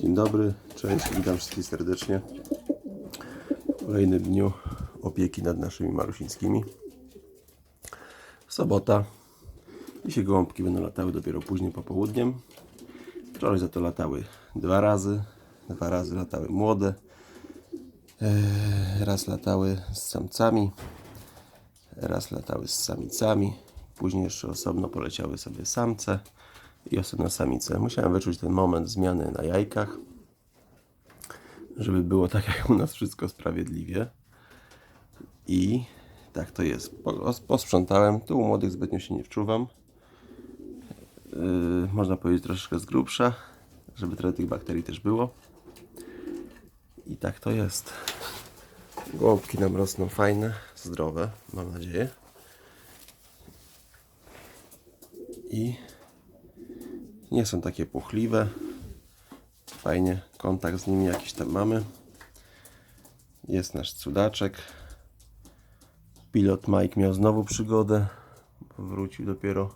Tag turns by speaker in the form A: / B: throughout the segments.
A: Dzień dobry, cześć, witam wszystkich serdecznie. W kolejnym dniu opieki nad naszymi malusińskimi. Sobota. Dzisiaj gołąbki będą latały dopiero później popołudniem. Wczoraj za to latały dwa razy. Dwa razy latały młode. Eee, Raz latały z samcami. Raz latały z samicami. Później jeszcze osobno poleciały sobie samce i osobno samice. Musiałem wyczuć ten moment zmiany na jajkach, żeby było tak jak u nas wszystko sprawiedliwie. I tak to jest. Po- Posprzątałem. Tu u młodych zbytnio się nie wczuwam. Yy, można powiedzieć troszeczkę z grubsza, żeby trochę tych bakterii też było. I tak to jest. Gołąbki nam rosną fajne, zdrowe, mam nadzieję. I nie są takie puchliwe. Fajnie, kontakt z nimi jakiś tam mamy. Jest nasz cudaczek. Pilot Mike miał znowu przygodę. Wrócił dopiero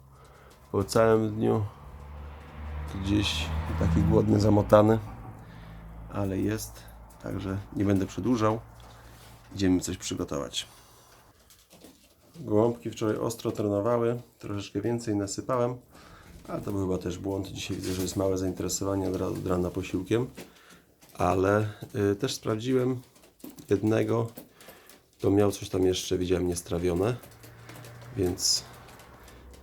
A: po całym dniu. Gdzieś taki głodny, zamotany. Ale jest. Także nie będę przedłużał. Idziemy coś przygotować. Gołąbki wczoraj ostro trenowały. Troszeczkę więcej nasypałem. Ale to był chyba też błąd. Dzisiaj widzę, że jest małe zainteresowanie od od rana posiłkiem. Ale y, też sprawdziłem jednego. To miał coś tam jeszcze, widziałem, niestrawione. Więc,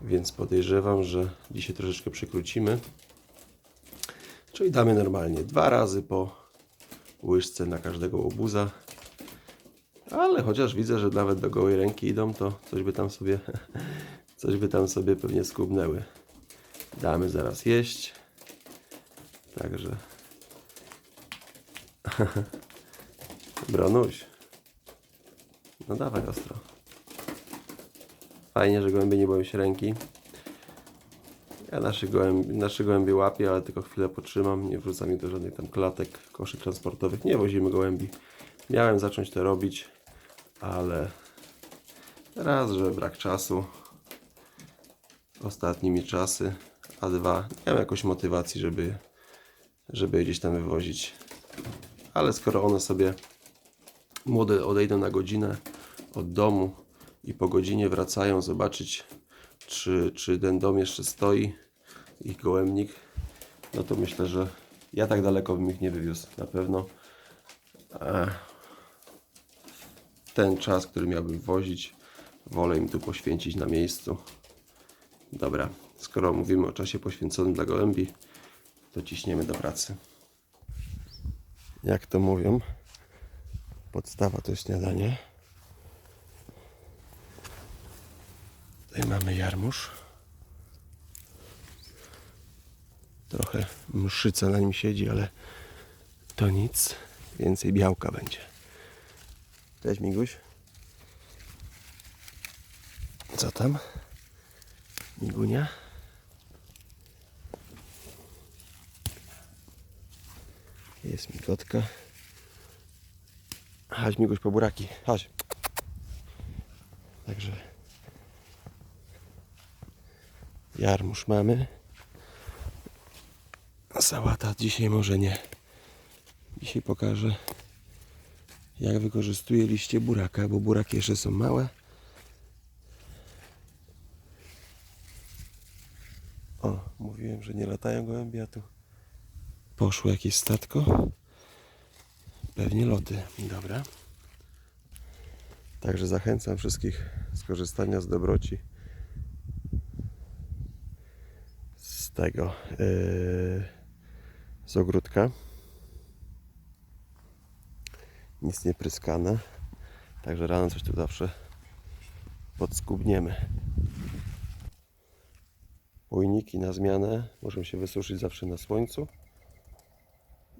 A: więc podejrzewam, że dzisiaj troszeczkę przekrócimy. Czyli damy normalnie dwa razy po łyżce na każdego łobuza. Ale chociaż widzę, że nawet do gołej ręki idą, to coś by tam sobie, coś by tam sobie pewnie skubnęły. Damy zaraz jeść. Także. Bronuś. No dawaj ostro. Fajnie, że gołębie nie boją się ręki. Ja naszych gołębi, nasze gołębie łapię, ale tylko chwilę potrzymam. Nie wrzucam ich do żadnych tam klatek, koszy transportowych. Nie wozimy gołębi. Miałem zacząć to robić, ale raz, że brak czasu. Ostatnimi czasy. A dwa, nie mam jakoś motywacji, żeby, żeby je gdzieś tam wywozić. Ale skoro one sobie młode odejdą na godzinę od domu i po godzinie wracają zobaczyć, czy, czy ten dom jeszcze stoi, ich gołębnik, no to myślę, że ja tak daleko bym ich nie wywiózł na pewno. A ten czas, który miałbym wozić, wolę im tu poświęcić na miejscu. Dobra, skoro mówimy o czasie poświęconym dla gołębi, to ciśniemy do pracy. Jak to mówią, podstawa to śniadanie. Tutaj mamy jarmuż. Trochę mszyca na nim siedzi, ale to nic. Więcej białka będzie. Cześć Miguś. Co tam? Migunia? Jest migotka. Chodź Miguś po buraki. Chodź. Także jarmuż mamy. Sałata dzisiaj może nie. Dzisiaj pokażę jak wykorzystuję liście buraka, bo buraki jeszcze są małe. O, mówiłem, że nie latają gołębie, a tu poszło jakieś statko. Pewnie loty. Dobra. Także zachęcam wszystkich z korzystania z dobroci z tego yy, z ogródka. Nic nie pryskane. Także rano coś tu zawsze podskubniemy. Pojniki na zmianę muszą się wysuszyć zawsze na słońcu.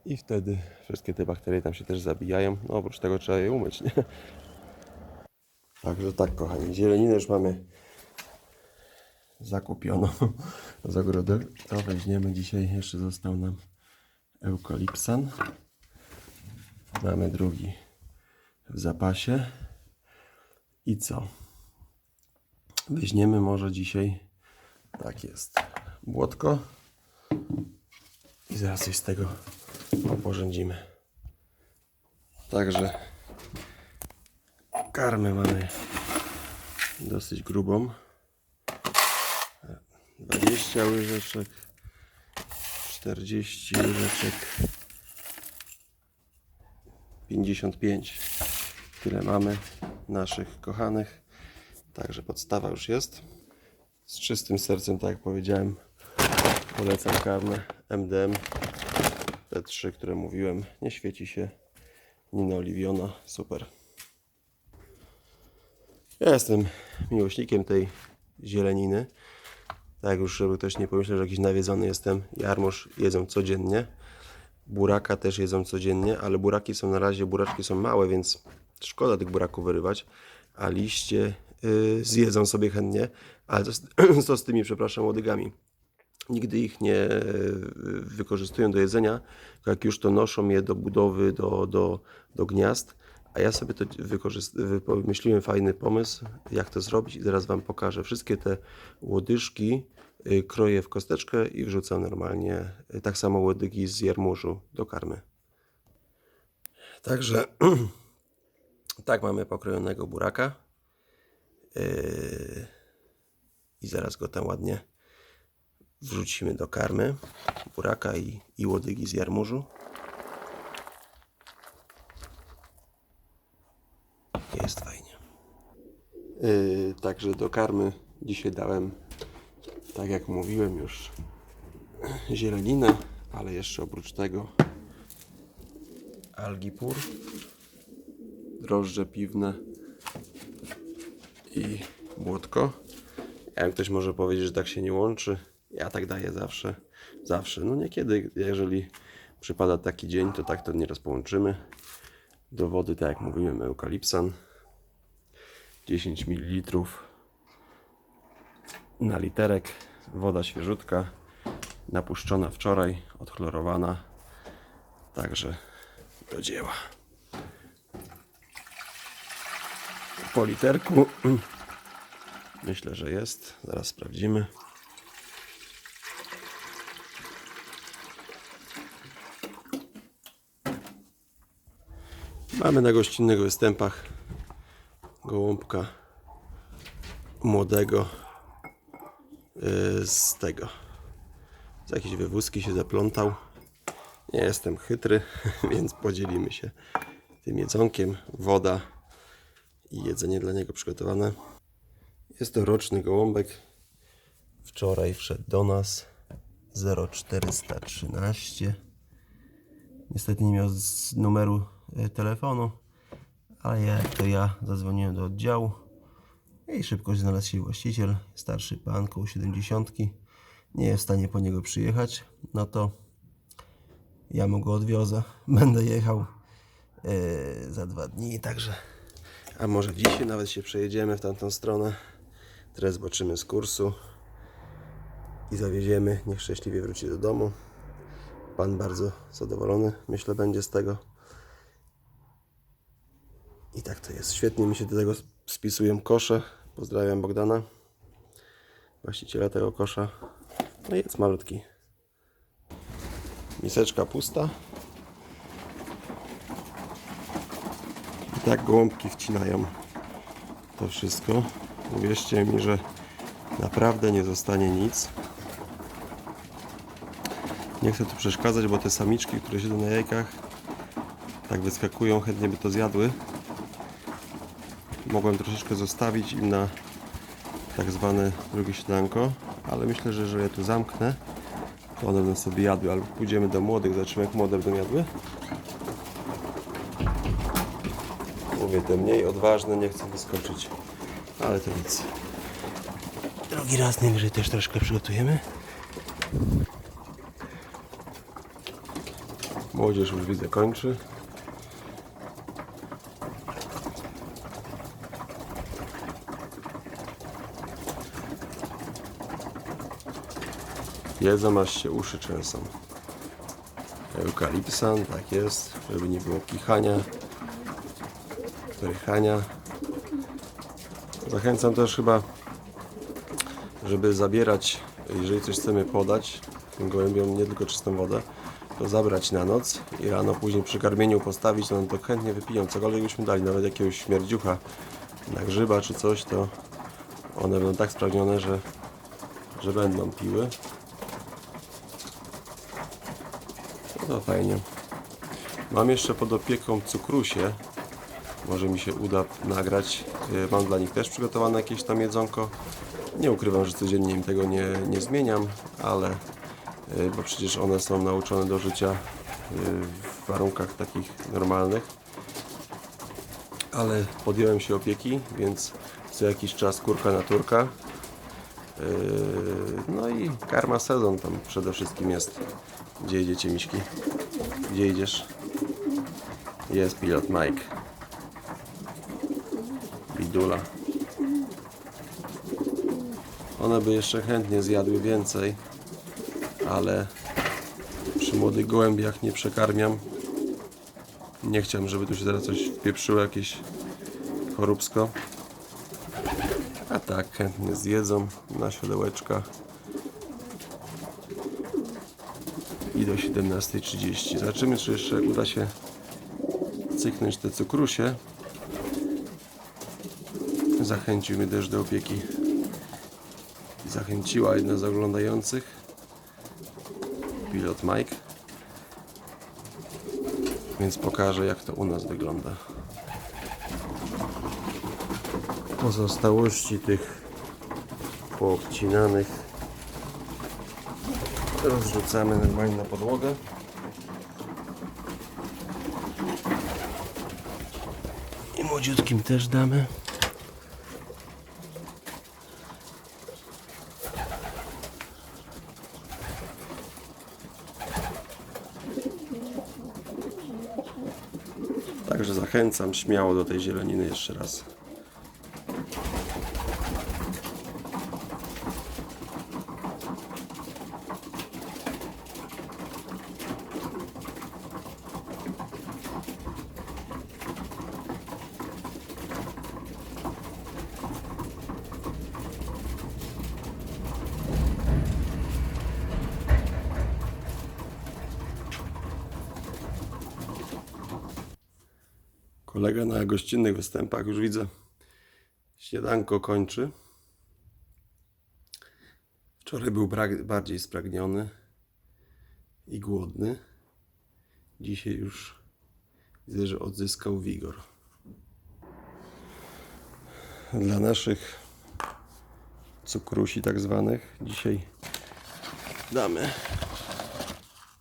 A: I wtedy wszystkie te bakterie tam się też zabijają. No oprócz tego trzeba je umyć, nie? Także tak, kochani, zieleninę już mamy zakupioną z ogródek. To weźmiemy dzisiaj, jeszcze został nam eukalipsan. Mamy drugi w zapasie. I co? Weźmiemy może dzisiaj, tak jest, błotko. I zaraz coś z tego porządzimy. Także karmę mamy dosyć grubą. 20 łyżeczek, 40 łyżeczek, 55. Tyle mamy naszych kochanych. Także podstawa już jest. Z czystym sercem, tak jak powiedziałem, polecam karmę MDM P3, które mówiłem. Nie świeci się, nie naoliwiona. Super. Ja jestem miłośnikiem tej zieleniny. Tak już, żeby ktoś nie pomyślał, że jakiś nawiedzony jestem. Jarmuż jedzą codziennie. Buraka też jedzą codziennie, ale buraki są na razie, buraczki są małe, więc szkoda tych buraków wyrywać. A liście y, zjedzą sobie chętnie. Ale co z, co z tymi, przepraszam, łodygami? Nigdy ich nie y, wykorzystują do jedzenia, jak już to noszą je do budowy, do, do, do gniazd. A ja sobie to wymyśliłem fajny pomysł, jak to zrobić i zaraz Wam pokażę. Wszystkie te łodyżki y, kroję w kosteczkę i wrzucam normalnie, y, tak samo łodygi z jarmużu do karmy. Także tak mamy pokrojonego buraka. Yy, I zaraz go tam ładnie wrzucimy do karmy. Buraka i, i łodygi z jarmużu. Jest fajnie. Yy, także do karmy dzisiaj dałem, tak jak mówiłem już, zieleninę, ale jeszcze oprócz tego algi pur, drożdże piwne i błotko. Ja wiem, ktoś może powiedzieć, że tak się nie łączy. Ja tak daję zawsze. Zawsze. No niekiedy, jeżeli przypada taki dzień, to tak to nieraz połączymy. Do wody, tak jak mówiłem, eukalipsan. 10 ml na literek. Woda świeżutka. Napuszczona wczoraj, odchlorowana. Także do dzieła. Po literku. Myślę, że jest. Zaraz sprawdzimy. Mamy na gościnnych występach gołąbka młodego yy, z tego. Z jakiejś wywózki się zaplątał. Nie jestem chytry, więc podzielimy się tym jedzonkiem. Woda i jedzenie dla niego przygotowane. Jest to roczny gołąbek. Wczoraj wszedł do nas 0413. Niestety nie miał numeru telefonu, ale ja, jak to ja zadzwoniłem do oddziału i szybko znalazł się właściciel, starszy pan koło 70. Nie jest w stanie po niego przyjechać, no to ja mu go odwiozę. Będę jechał e, za dwa dni, także a może dzisiaj nawet się przejedziemy w tamtą stronę. Teraz zobaczymy z kursu i zawieziemy. Niech szczęśliwie wróci do domu. Pan bardzo zadowolony, myślę, będzie z tego. I tak to jest. Świetnie mi się do tego spisują kosze. Pozdrawiam Bogdana, właściciela tego kosza. No jest malutki. Miseczka pusta. I tak gołąbki wcinają to wszystko. Uwierzcie mi, że naprawdę nie zostanie nic. Nie chcę tu przeszkadzać, bo te samiczki, które siedzą na jajkach, tak wyskakują, chętnie by to zjadły. Mogłem troszeczkę zostawić im na tak zwane drugie śniadanko, ale myślę, że jeżeli ja tu zamknę, to one będą sobie jadły, albo pójdziemy do młodych, zobaczymy jak młode będą jadły. Mówię, te mniej odważne nie chcą wyskoczyć, ale to nic. Drugi raz najwyżej też troszkę przygotujemy. Młodzież już widzę kończy. Jedzą aż się uszy trzęsą. Eukalipsan, tak jest, żeby nie było kichania, prychania. Zachęcam też chyba, żeby zabierać, jeżeli coś chcemy podać tym gołębiom, nie tylko czystą wodę, to zabrać na noc i rano później przy karmieniu postawić, no to chętnie wypiją cokolwiek byśmy dali, nawet jakiegoś śmierdziucha na grzyba czy coś, to one będą tak spragnione, że, że będą piły. No to fajnie. Mam jeszcze pod opieką cukrusie. Może mi się uda nagrać. Y, Mam dla nich też przygotowane jakieś tam jedzonko. Nie ukrywam, że codziennie im tego nie, nie zmieniam, ale y, bo przecież one są nauczone do życia y, w warunkach takich normalnych. Ale podjąłem się opieki, więc co jakiś czas kurka na turka. Yy, No i karma sezon tam przede wszystkim jest. Gdzie idziecie miśki? Gdzie idziesz? Jest pilot Mike. Bidula. One by jeszcze chętnie zjadły więcej, ale przy młodych gołębiach nie przekarmiam. Nie chciałem, żeby tu się teraz coś wpieprzyło, jakieś choróbsko. A tak, chętnie zjedzą na siodełeczka. I do 17.30. Zobaczymy, czy jeszcze uda się cyknąć te cukrusie. Zachęcił mnie też do opieki. Zachęciła jedna z oglądających. Pilot Mike. Więc pokażę, jak to u nas wygląda pozostałości tych poobcinanych rozrzucamy normalnie na podłogę. I młodziutkim też damy. Także zachęcam śmiało do tej zieleniny jeszcze raz. Kolega na gościnnych występach już widzę. Śniadanko kończy. Wczoraj był bardziej spragniony i głodny. Dzisiaj już widzę, że odzyskał wigor. Dla naszych cukrusi tak zwanych dzisiaj damy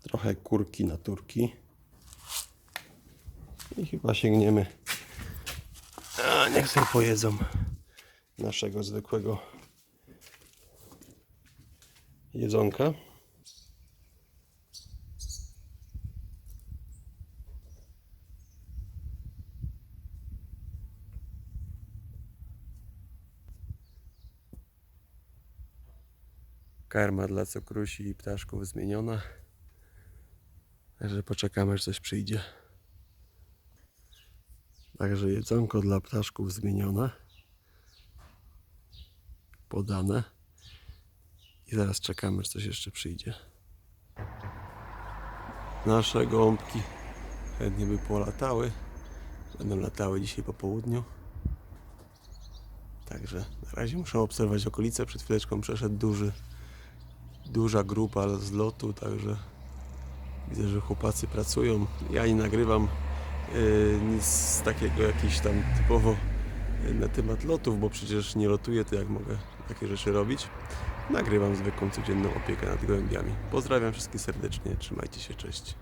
A: trochę kurki na turki. I chyba sięgniemy. A niech sobie pojedzą naszego zwykłego jedzonka. Karma dla cukrusi i ptaszków zmieniona. Także poczekamy, aż coś przyjdzie. Także jedzonko dla ptaszków zmienione. Podane. I zaraz czekamy, czy coś jeszcze przyjdzie. Nasze gąbki chętnie by polatały. Będą latały dzisiaj po południu. Także na razie muszę obserwować okolice. Przed chwileczką przeszedł duży, duża grupa z lotu, także widzę, że chłopacy pracują. Ja nie nagrywam nic takiego jakiś tam typowo yy, na temat lotów, bo przecież nie lotuję, to jak mogę takie rzeczy robić. Nagrywam zwykłą codzienną opiekę nad gołębiami. Pozdrawiam wszystkich serdecznie, trzymajcie się, cześć.